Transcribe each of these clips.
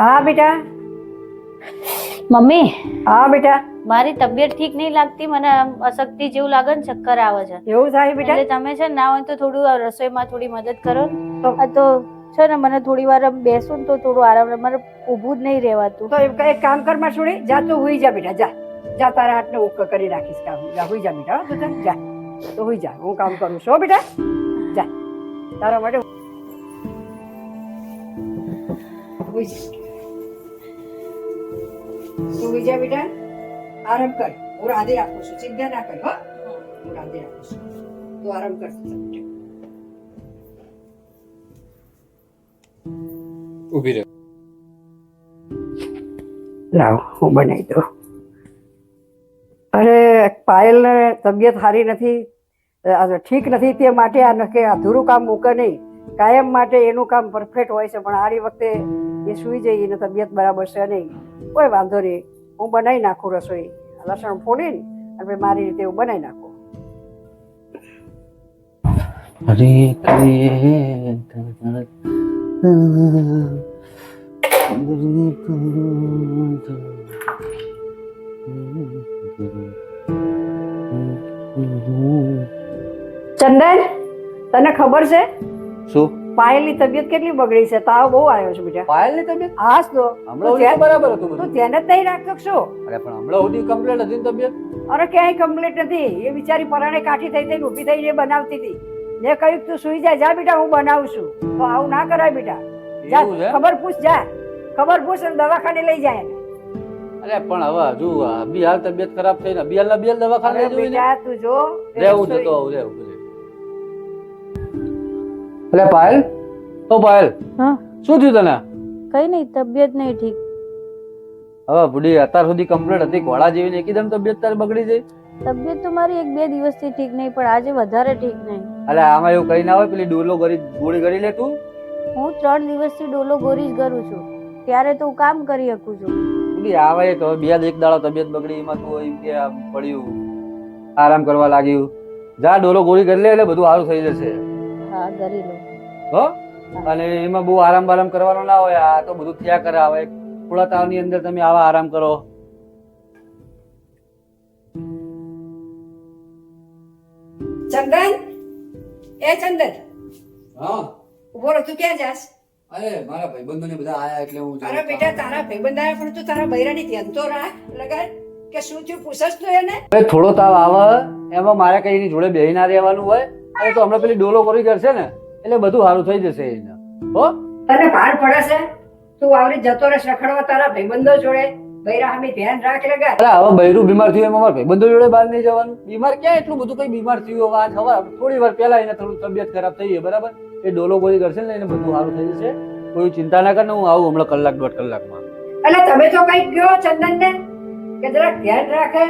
હા બેટા. મમ્મી. હા બેટા. મારી તબિયત ઠીક નહીં લાગતી મને અશક્તિ જેવું લાગે ને ચક્કર આવે છે. એવું થાય બેટા? એટલે તમે છે ને હોય તો થોડું રસોઈમાં થોડી મદદ કરો. ને તો- છે ને મને થોડી વાર બેસું ને તો થોડું આરામ મને ઊભું જ નહીં રહેવાતું. તો એક કામ કરમાં છોડી જા તો હોઈ જા બેટા જા. જા તારા હાથને ઉક કરી રાખીશ કામ. જા હોઈ જા બેટા જા. તો હોઈ જા હું કામ કરું છું બેટા. જા. તારા માટે હોઈ જા. તું બીજા બેટા આરામ કર. હું રાધે રાખું છું. ચિંતા ના કર હો. હું રાધે રાખું છું. તું આરામ કર. ઊભી રહે. લાવ હું બનાવી દઉં. અરે પાયલને તબિયત સારી નથી ઠીક નથી તે માટે આ નકે અધૂરું કામ મૂકે નહીં. કાયમ માટે એનું કામ પરફેક્ટ હોય છે પણ આરી વખતે એ સૂઈ જઈ એને તબિયત બરાબર છે નહીં. કોઈ વાંધો નહીં. હું બનાવી નાખું રસોઈ. લસણ ફોડીને અને મારી રીતે હું બનાવી નાખું. હરે ચંદન તને ખબર છે? શું? પાયલની તબિયત કેટલી બગડી છે? તાવ બહુ આવ્યો છે બેટા પાયલની તબિયત? હાસ તો હમણાં બરાબર હતું તો ધ્યાન જ નહીં રાખતો કે અરે પણ હમણાં સુધી કમ્પ્લેટ હતી તબિયત? અરે ક્યાંય કમ્પ્લેટ નથી. એ બિચારી પરાણે કાઠી થઈ થઈને ઊભી થઈને બનાવતી હતી. મેં કહ્યું તું સુઈ જા જા બેટા હું બનાવું છું. તો આવું ના કરાય બેટા. જા ખબર પૂછ જા. ખબર પૂછ અને દવાખાને લઈ જાય અરે પણ હવે હજુ આ તબિયત ખરાબ થઈને બિયાલ દવાખાને અરે લઈ જવી તું જો રહેવું છે તો આવું રહેવું અરે પાયલ? ઓ પાયલ હા. શું થયું તને? કઈ નહીં તબિયત નહીં ઠીક. હવે બુડી અત્યાર સુધી કમ્પ્લેટ હતી ઘોડા જેવી ને એકદમ તબિયત તારી બગડી જઈ તબિયત તો મારી એક બે દિવસથી ઠીક નહીં પણ આજે વધારે ઠીક નહીં. અરે આમાં એવું કઈ ના હોય પેલી ડોલો ગરી ગોળી કરી લે તું? હું ત્રણ દિવસથી ડોલો ગોરી જ કરું છું. ત્યારે તો હું કામ કરી શકું છું. પેલી આવે એક હવે બે એક દાડો તબિયત બગડી એમાં તું એમ કે પડ્યું આરામ કરવા લાગ્યું. જા ડોલો ગોળી કરી લે એટલે બધું સારું થઈ જશે. કરી લો હો? અને એમાં બહુ આરામ બારામ કરવાનો ના હોય આ તો બધું થયા કરે. આવે થોડા તાવની અંદર તમે આવા આરામ કરો. ચંદન? એ ચંદન? હા? ઊભો રહો તું ક્યાં જાસ અરે મારા ભાઈબંધો ને બધા આયા એટલે હું અરે બેટા તારા ભાઈબંધ આયા પણ તું તારા બૈરાની ધ્યાન તો રાખ લગાડ કે શું થયું? પૂછસ તો એને? થોડો તાવ આવે એમાં મારે કઈ જોડે બેહી ના રહેવાનું હોય? અરે તો હમણાં પેલી ડોલો કરી કરશે ને એટલે બધું સારું થઈ જશે એને. હો? તને ભાર પડે છે? તું આવરી જતો રહે રખડવા તારા ભાઈબંધો જોડે. બૈરા સામે ધ્યાન રાખ લગાડ અરે હવે બૈરું બીમાર થયું એમાં ભાઈબંધો જોડે બહાર નહીં જવાનું. બીમાર ક્યાં એટલું બધું કઈ બીમાર થયું આજ હવે થોડી વાર પહેલા એને થોડું તબિયત ખરાબ થઈ બરાબર? એ ડોલો ગોળી કરશે ને એને બધું સારું થઈ જશે. કોઈ ચિંતા ના કર ને હું આવું હમણાં કલાક દોઢ કલાકમાં. એટલે તમે તો કઈ કયો ચંદન ને કે જરાક ધ્યાન રાખે?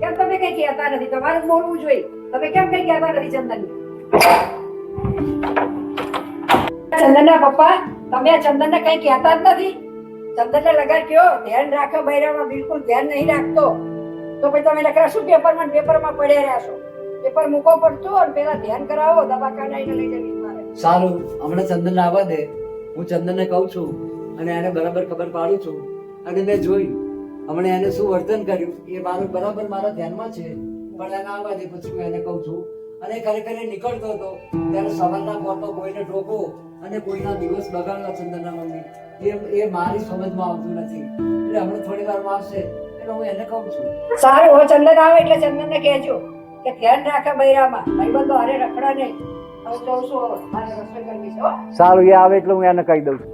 કેમ તમે કઈ કહેતા નથી? તમારે બોલવું જોઈએ. તમે કેમ કઈ કહેતા નથી ચંદન ચંદન ના પપ્પા, તમે આ ચંદન ને કઈ કહેતા જ નથી. ચંદન ને લગાડ કયો, ધ્યાન રાખો બૈરામાં, બિલકુલ ધ્યાન નહીં રાખતો. તો પછી તમે લખરા શું પેપરમાં પેપરમાં પડ્યા રહ્યા છો. પેપર મૂકો પડતું અને પેલા ધ્યાન કરાવો, દવાખાને આવીને લઈ જવી મારે સારું, હમણાં ચંદન આવવા દે. હું ચંદનને કહું છું અને એને બરાબર ખબર પાડું છું. અને મેં જોયું. હમણાં એને શું વર્તન કર્યું? એ મારું બરાબર મારા ધ્યાનમાં છે. પણ એને આવવા દે પછી હું એને કહું છું. અને ખરેખર નીકળતો હતો ત્યારે સવારના પોરમાં કોઈને ઠોકો અને કોઈના દિવસ બગાડવા ચંદનના મમ્મી. એ એ મારી સમજમાં આવતું નથી. એટલે હમણાં થોડી વારમાં આવશે એટલે હું એને કહું છું. સારું હવે ચંદન આવે એટલે ચંદન ને કહેજો કે ધ્યાન રાખે બૈરામાં. ભાઈબંધો હારે રખડા નહીં. હવે જઉં છું મારે રસોઈ કરવી છે સારું એ આવે એટલે હું એને કહી દઉં છું.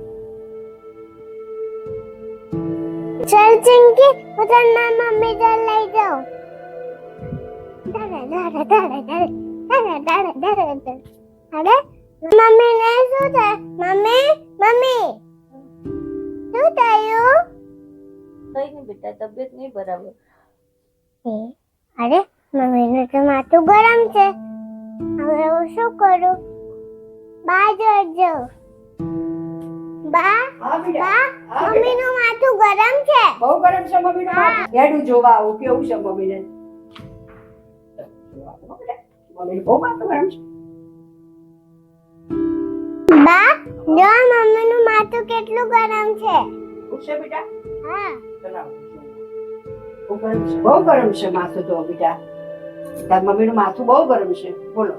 ચલ ચિંકી હું મમ્મી જોડે લઈ જાઉં અરે મમ્મી ને શું થાય મમ્મી મમ્મી શું થયું કઈ નહીં બેટા તબિયત નહીં બરાબર અરે મમ્મીનું તો માથું ગરમ છે હવે હું શું કરું બા જોજો બા બા. મમ્મીનું માથું ગરમ છે બહુ ગરમ છે મમ્મીનું માથું. હેડું જોવા આવું કેવું છે મમ્મીને બા જો મમ્મીનું માથું કેટલું ગરમ છે. એવું બેટા? હા. બહુ ગરમ છે બહુ ગરમ છે માથું તો બેટા. તાર મમ્મીનું માથું બહુ ગરમ છે. બોલો.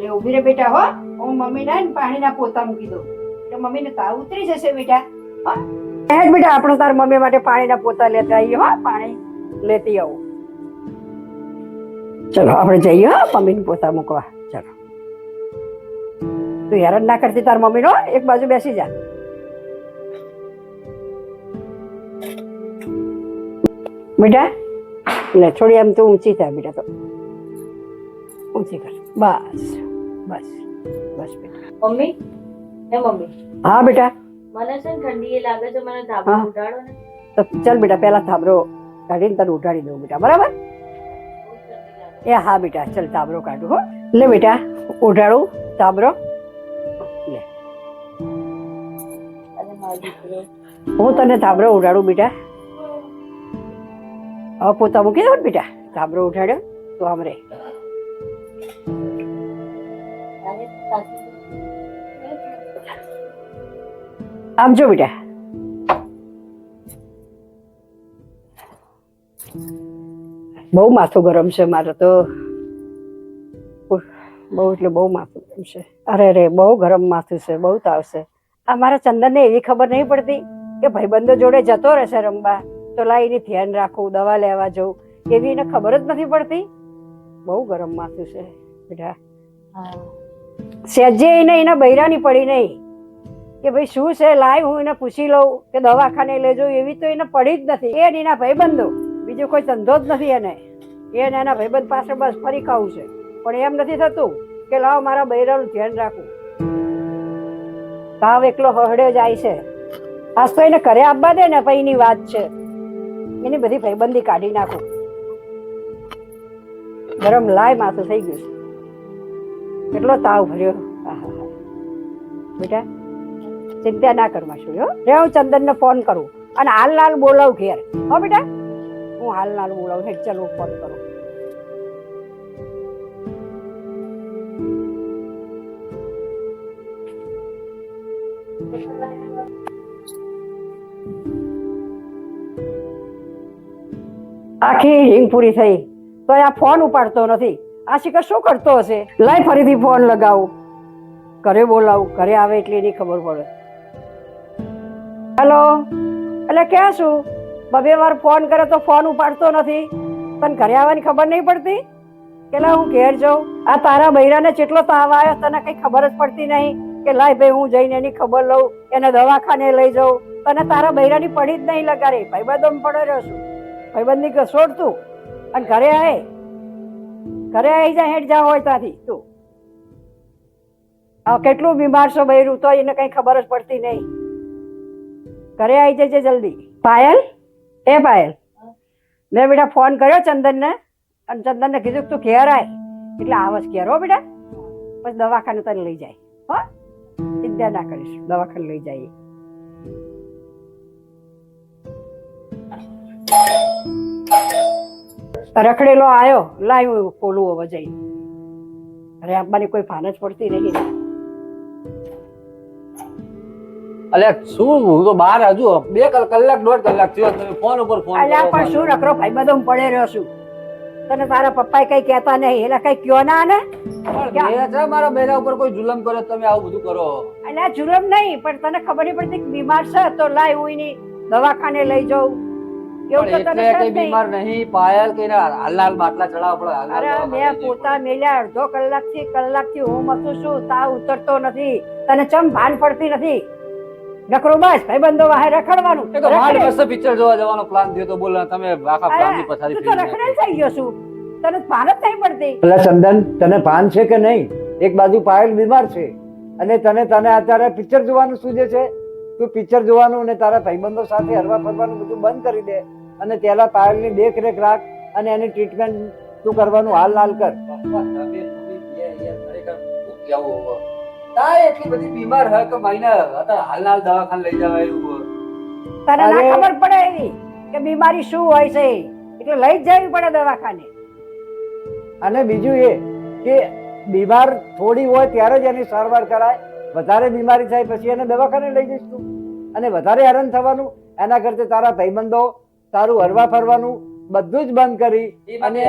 એ ઊભી રે બેટા હો. હું મમ્મીને ને પાણીના પોતા મૂકી દઉં. એટલે મમ્મીને તાવ ઉતરી જશે બેટા. હા? બેટા આપણે તાર મમ્મી માટે પાણીના પોતા લેતા આવીએ હો. પાણી લેતી આવું. ચલો આપણે જઈએ હો મમ્મીને પોતા મૂકવા. ચલો. તું હેરાન ના કરતી તાર મમ્મીનો એક બાજુ બેસી જા. બેટા લે થોડી એમ તો ઊંચી થાય બેટા તો. ઊંચી કર. બસ બસ બસ બેટા. મમ્મી? હે મમ્મી? હા બેટા? મને છે ને ઠંડી લાગે છે મને ધાબો ઉડાડો ને. તો ચાલ બેટા પહેલા થાબરો કાઢીને તને ઉઠાડી દઉં બેટા. બરાબર? એ હા બેટા ચાલ તાબરો કાઢું હો. લે બેટા ઉઢાડું તાબરો. લે. હું તને તાબરો ઉડાડું બેટા. હવે પોતા મૂકી દો બેટા. તાબરો ઉઠાડ્યો તો આમ રે. આમ જો બેટા. બહુ માથું ગરમ છે મારે તો. બહુ એટલે બહુ માથું ગરમ છે. અરે રે બહુ ગરમ માથું છે, બહુ તાવ છે. આ મારા ચંદનને એવી ખબર નહીં પડતી કે ભાઈબંધો જોડે જતો રહેશે રમવા. તો લાઈને ધ્યાન રાખવું દવા લેવા જવું એવી એને ખબર જ નથી પડતી. બહુ ગરમ માથું છે, બેટા. હા સહેજે એને એના બૈરાની પડી નહીં. કે ભાઈ, શું છે, લાય, હું એને પૂછી લઉં કે દવાખાને લેજો એવી તો એને પડી જ નથી. એ એના ભાઈબંધો. બીજો કોઈ ધંધો જ નથી એને. એ ને એના ભાઈબંધ પાસે બસ ફરી ખાવું છે. પણ એમ નથી થતું કે લાવ મારા બૈરાનું ધ્યાન રાખવું. તાવ એકલો હળે જાય છે. આજ તો એને ઘરે આપવા દે ને પછી એની વાત છે. એની બધી ભાઈબંધી કાઢી નાખું. ગરમ લાય માથું થઈ ગયું છે. કેટલો તાવ ભર્યો. બેટા, ચિંતા ના કરવા હો. રે હું ચંદનને ફોન કરું. અને હાલ લાલ બોલાવ ઘેર. હો બેટા. હું બોલાવું હેડ ચાલ ફોન કરો. આખી રિંગ પૂરી થઈ તો આ ફોન ઉપાડતો નથી. આ શિખર શું કરતો હશે? લાય ફરીથી ફોન લગાવું. ઘરે બોલાવું, ઘરે આવે એટલે એની ખબર પડે. હેલો એટલે ક્યાં છું? બબે વાર ફોન કરે તો ફોન ઉપાડતો નથી. તને ઘરે આવવાની ખબર નહીં પડતી? કે લા હું ઘેર જાઉં? આ તારા બૈરાને કેટલો તાવ આવ્યો, તને કઈ ખબર જ પડતી નહીં કે લાય ભાઈ, હું જઈને એની ખબર લઉં, એને દવાખાને લઈ જાઉં. તને તારા બૈરાની પડી જ નહીં લગાડે. ભાઈબંધો પડ્યો રહ્યો છું. ભાઈબંધની છોડ તું. અને ઘરે આવે ઘરે આવી જાય હેઠ જા હોય ત્યાંથી. તું. કેટલું બીમાર છો બૈરું, તો એને કઈ ખબર જ પડતી નહીં. ઘરે આવી જજે જલ્દી. પાયલ? એ પાયલ મેં બેટા ફોન કર્યો ચંદનને, અને ચંદનને કીધું તું ઘેર આય. એટલે આવસ ઘેર હો બેટા. પછી દવાખાને તને લઈ જાય. હો? ચિંતા ના કરીશ. દવાખાને લઈ જઈએ. રખડેલો આવ્યો હું ખોલું હવે જઈ અરે આપવાની કોઈ ભાન જ પડતી નહીં. અલ્યા શું હું તો બહાર હજુ બે કલાક દોઢ કલાક થયો તમે ફોન ઉપર ફોન અલ્યા પણ શું કરો. નકરો હું પડે રહ્યો છું? તને તારા પપ્પા કઈ કહેતા નહીં એટલે કઈ કયો ના ને? મારા બહેરા ઉપર કોઈ જુલમ કરે તમે આવું બધું કરો. એટલે જુલમ નહીં પણ તને ખબર નહીં પડતી કે બીમાર છે તો લાય હું એની દવાખાને લઈ જાઉં. બીમાર નહીં પાયલ કે હાલ હાલ બાટલા ચડાવવા પડે અરે મેં પોતા મેલ્યા અડધો કલાકથી કલાકથી હું મસું છું તાવ ઉતરતો નથી. તને ચમ ભાન પડતી નથી? નકરું બસ ભાઈબંધો વાહે રખડવાનું. તો માંડ રખડે. પિક્ચર જોવા જવાનો પ્લાન થયો તો બોલો તમે આખા અરે, પ્લાનની પથારી તો રખડેલ થઈ ગયો છું. તને ભાન જ નહીં પડતી. એટલે ચંદન તને ભાન છે કે નહીં? એક બાજુ પાયલ બીમાર છે. અને તને તને અત્યારે પિક્ચર જોવાનું સૂજે છે? તું પિક્ચર જોવાનું અને તારા ભાઈબંધો સાથે હરવા ફરવાનું બધું બંધ કરી દે. અને પેલા પાયલની દેખરેખ રાખ અને એની ટ્રીટમેન્ટ તું કરવાનું હાલ હાલ કર તારે એટલી બધી બીમાર હોય કે મહિને અત્યારે હાલ હાલ દવાખાને લઈ જવાય એવું તને ના ખબર પડે એવી કે બીમારી શું હોય છે એટલે લઈ જ જવી પડે દવાખાને. અને બીજું એ કે બીમાર થોડી હોય ત્યારે જ એની સારવાર કરાય. વધારે બીમારી થાય પછી એને દવાખાને લઈ જઈશ તું. અને વધારે હેરાન થવાનું એના કરતા તારા ભાઈબંધો તારું હરવા ફરવાનું બધું જ બંધ કરી અને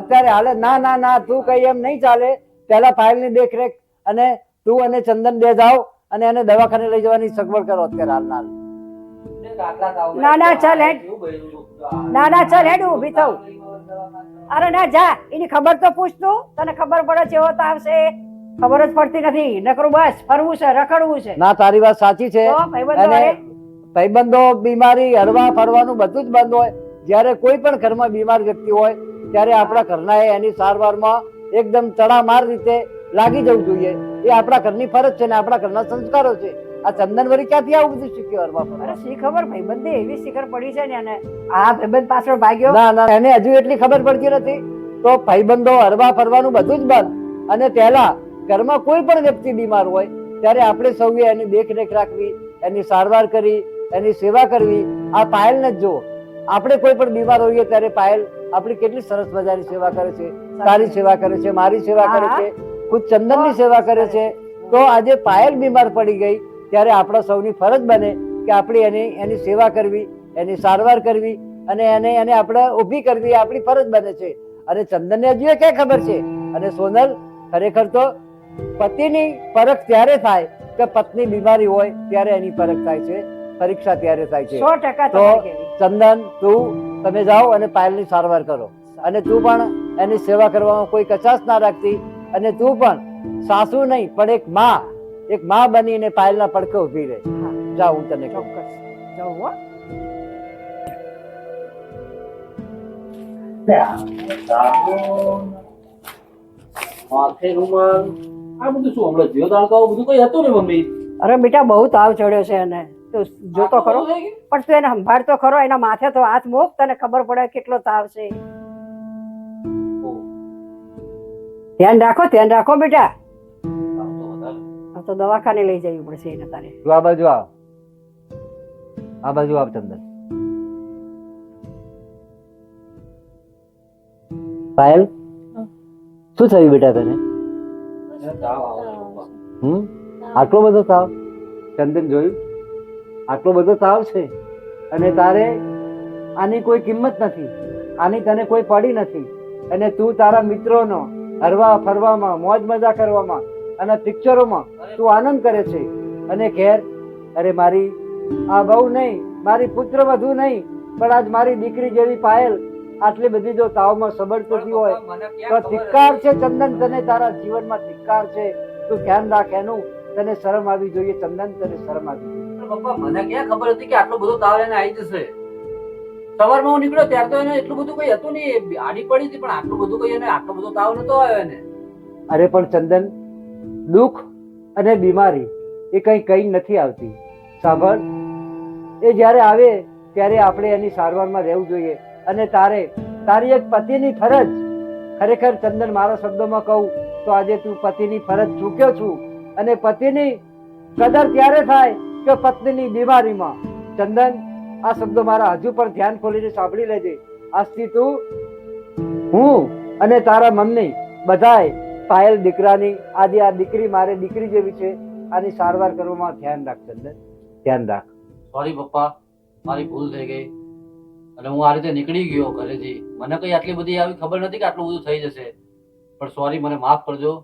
અત્યારે હાલે ના ના ના તું કઈ એમ નહીં ચાલે. પેલા ફાઇલની દેખરેખ અને તું અને ચંદન બે જાઓ અને એને દવાખાને લઈ જવાની સગવડ કરો અત્યારે હાલ હાલ ના, ના, ચાલ, હેડ. ના ના ચાલ હેડ ઊભી થઉં. અરે ના જા એની ખબર તો પૂછ તું. તને ખબર પડે છે એવો તો આવશે. ખબર જ પડતી નથી. નકરું બસ ફરવું છે રખડવું છે. ના તારી વાત સાચી છે. ભાઈબંધો અને ભાઈબંધો બીમારી હરવા ફરવાનું બધું જ બંધ હોય. જ્યારે કોઈ પણ ઘરમાં બીમાર વ્યક્તિ હોય ત્યારે આપણા ઘરના એની સારવારમાં એકદમ તડામાર રીતે લાગી જવું જોઈએ. એ આપણા ઘરની ફરજ છે ને આપણા ઘરના સંસ્કારો છે. આ ચંદન વળી ક્યાંથી આવું બધું શીખ્યું હરવા અરે શી ખબર? ભાઈબંધે એવી શિખર પડી છે ને અને આ ભાઈબંધ પાછળ ભાગ્યો. ના ના એને હજુ એટલી ખબર પડતી નથી. તો ભાઈબંધો હરવા ફરવાનું બધું જ બંધ. અને પહેલા ઘરમાં કોઈ પણ વ્યક્તિ બીમાર હોય ત્યારે આપણે સૌએ એની દેખરેખ રાખવી એની સારવાર કરી એની સેવા કરવી. આ પાયલને જ જુઓ. આપણે કોઈ પણ બીમાર હોઈએ ત્યારે પાયલ આપણી કેટલી સરસ મજાની સેવા કરે છે. તારી સેવા કરે છે મારી સેવા કરે છે. ખુદ ચંદનની સેવા કરે છે. તો આજે પાયલ બીમાર પડી ગઈ ત્યારે આપણા સૌની ફરજ બને કે આપણે એની એની સેવા કરવી એની સારવાર કરવી અને એને એને આપણે ઊભી કરવી આપણી ફરજ બને છે. અને ચંદનને હજુ એ ક્યાં ખબર છે? અને સોનલ ખરેખર તો પતિની પરખ ત્યારે થાય કે પત્ની બીમારી હોય ત્યારે એની પરખ થાય છે. પરીક્ષા ત્યારે થાય છે. સો ટકા તો ચંદન તું તમે જાઓ અને પાયલની સારવાર કરો. અને તું પણ એની સેવા કરવામાં કોઈ કચાશ ના રાખતી. અને તું પણ સાસુ નહીં પણ એક માં એક માં બનીને પાયલના પડખે ઊભી રહે. જા હું તને ચોક્કસ. જાઉં હો. માથે રૂમાલ આ બધું શું હમણાં જીવ દાણકા બધું કઈ હતું ને મમ્મી? અરે બેટા બહુ તાવ ચડ્યો છે એને. તું જોતો ખરો? પણ તું એને સંભાળતો ખરો એના માથે તો હાથ મૂક તને ખબર પડે કેટલો તાવ છે. ધ્યાન રાખો ધ્યાન રાખો બેટા. તો આ તો દવાખાને લઈ જવી પડશે એને તારે. આ બાજુ આવ. આ બાજુ આવ ચંદન. પાયલ? શું થયું બેટા તને. હમ? આટલો બધો તાવ? ચંદન જોયું? આટલો બધો તાવ છે. અને તારે આની કોઈ કિંમત નથી. આની તને કોઈ પડી નથી. અને તું તારા મિત્રોનો હરવા ફરવામાં મોજ મજા કરવામાં અને પિક્ચરોમાં તું આનંદ કરે છે. અને ઘેર અરે મારી આ બહુ નહીં મારી પુત્ર વધુ નહીં પણ આજ મારી દીકરી જેવી પાયલ આટલી બધી જો તાવમાં સબળતી હોય તો ધિક્કાર છે ચંદન તને તારા જીવનમાં ધિક્કાર છે. તું ધ્યાન રાખ એનું તને શરમ આવી જોઈએ ચંદન તને શરમ આવી જોઈએ. પપ્પા મને ક્યાં ખબર હતી કે આટલો બધો તાવ એને આવી જશે? સવારમાં હું નીકળ્યો ત્યારે તો એને એટલું બધું કઈ હતું નહીં. આડી પડી હતી, પણ આટલું બધું કઈ એને આટલો બધો તાવ નતો આવ્યો એને. અરે, પણ ચંદન, દુઃખ અને બીમારી એ કઈ કઈ નથી આવતી. સાંભળ, એ જ્યારે આવે ત્યારે આપણે એની સારવારમાં રહેવું જોઈએ. અને તારે, તારી એક પતિની ફરજ, ખરેખર ચંદન મારા શબ્દોમાં કહું, તો આજે તું પતિની ફરજ ચૂક્યો છું. અને પતિની કદર ત્યારે થાય કે પત્નીની બીમારીમાં. ચંદન આ શબ્દો મારા હજુ પણ ધ્યાન ખોલીને સાંભળી લેજે. આજથી તું હું અને તારા મમ્મી બધાય પાયલ દીકરાની આજે આ દીકરી મારે દીકરી જેવી છે આની સારવાર કરવામાં ધ્યાન રાખ ચંદન. ધ્યાન રાખ. સોરી પપ્પા મારી ભૂલ થઈ ગઈ. અને હું આ રીતે નીકળી ગયો ઘરેથી. મને કઈ આટલી બધી આવી ખબર નથી કે આટલું બધું થઈ જશે. પણ સોરી મને માફ કરજો.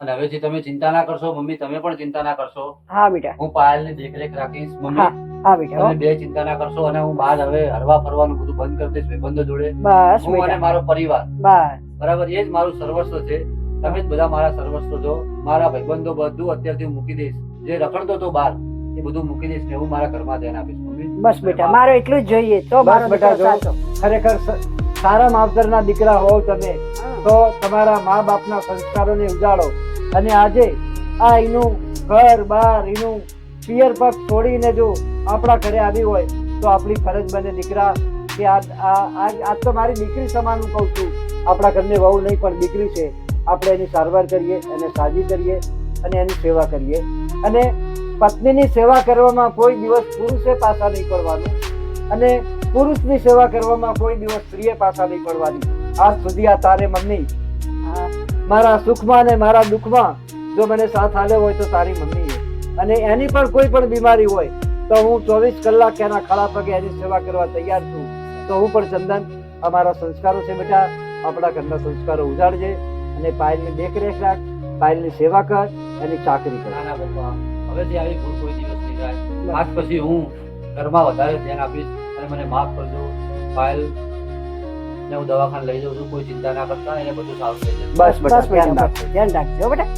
અને હવેથી તમે ચિંતા ના કરશો મમ્મી તમે પણ ચિંતા ના કરશો. હા બેટા. હું પાયલની દેખરેખ રાખીશ મમ્મી. હા બેટા તમે બે ચિંતા ના કરશો અને હું બહાર હવે હરવા ફરવાનું બધું બંધ કરી દઈશ ભાઈબંધો જોડે. બસ હું અને મારો પરિવાર. બસ. બરાબર એ જ મારું સર્વસ્વ છે. તમે જ બધા મારા સર્વસ્વ છો. મારા ભાઈબંધો બધું અત્યારથી મૂકી દઈશ. જે રખડતો તો બહાર એ બધું મૂકી દઈશ ને હું મારા ઘરમાં ધ્યાન આપીશ મમ્મી. બસ બેટા. મારે એટલું જ જોઈએ. તો મારો બેટા, જો. ખરેખર સારા માવતરના દીકરા હોવ તમે તો તમારા મા બાપના સંસ્કારોને ઉજાડો અને આજે આ એનું ઘર બાર એનું પિયર પગ છોડીને જો આપણા ઘરે આવી હોય તો આપણી ફરજ બને દીકરા કે આ આજ તો મારી દીકરી સમાન હું કહું છું. આપણા ઘરની વહુ નહીં પણ દીકરી છે. આપણે એની સારવાર કરીએ એને સાજી કરીએ અને એની સેવા કરીએ. અને પત્નીની સેવા કરવામાં કોઈ દિવસ પુરુષે પાછા નહીં પડવાનું અને પુરુષની સેવા કરવામાં કોઈ દિવસ સ્ત્રીએ પાછા નહીં પડવાની. આજ સુધી આ તારે મમ્મી મારા સુખમાં અને મારા દુઃખમાં જો મને સાથ આલ્યો હોય તો તારી મમ્મી અને એની પણ કોઈ પણ બીમારી હોય તો હું ચોવીસ કલાક એના ખડા પગે એની સેવા કરવા તૈયાર છું. તો હું પણ ચંદન અમારા સંસ્કારો છે બેટા. આપણા ઘરના સંસ્કારો ઉજાડજે અને પાયલની દેખરેખ રાખ પાયલની સેવા કર એની ચાકરી કર. ના ના પપ્પા હવેથી આવી ભૂલ કોઈ દિવસ નહીં થાય. આજ પછી હું ઘરમાં વધારે ધ્યાન આપીશ અને મને માફ કરજો. પાયલ ને હું દવાખાને લઈ જાઉં છું કોઈ ચિંતા ના કરતા એને બધું સારું થઈ જશે. બસ બસ ધ્યાન રાખજો. ધ્યાન રાખજો બેટા.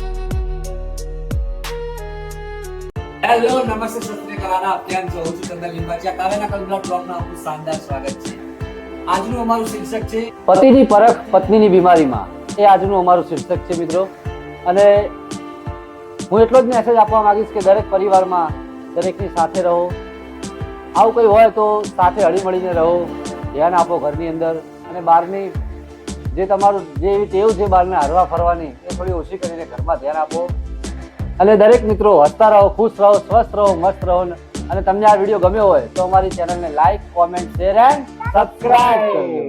હેલો નમસ્તે સત્યકલાના કેમ છો. હું છું ચંદન લીંબાચિયા. કાવ્યના કલબ્લા બ્લોગમાં આપનું શાનદાર સ્વાગત છે. આજનું અમારું શીર્ષક છે, પતિની પરખ પત્નીની બીમારીમાં. એ આજનું અમારું શીર્ષક છે, મિત્રો. અને હું એટલો જ મેસેજ આપવા માંગીશ કે દરેક પરિવારમાં દરેકની સાથે રહો. આવું કંઈ હોય તો સાથે હળી મળીને રહો. ધ્યાન આપો ઘરની અંદર. અને બહારની જે તમારું જે એવી ટેવ છે બહારને હરવા ફરવાની, એ થોડી ઓછી કરીને ઘરમાં ધ્યાન આપો. અને દરેક મિત્રો હસતા રહો, ખુશ રહો, સ્વસ્થ રહો, મસ્ત રહો અને તમને આ વીડિયો ગમ્યો હોય તો અમારી ચેનલને like comment share and subscribe કરજો.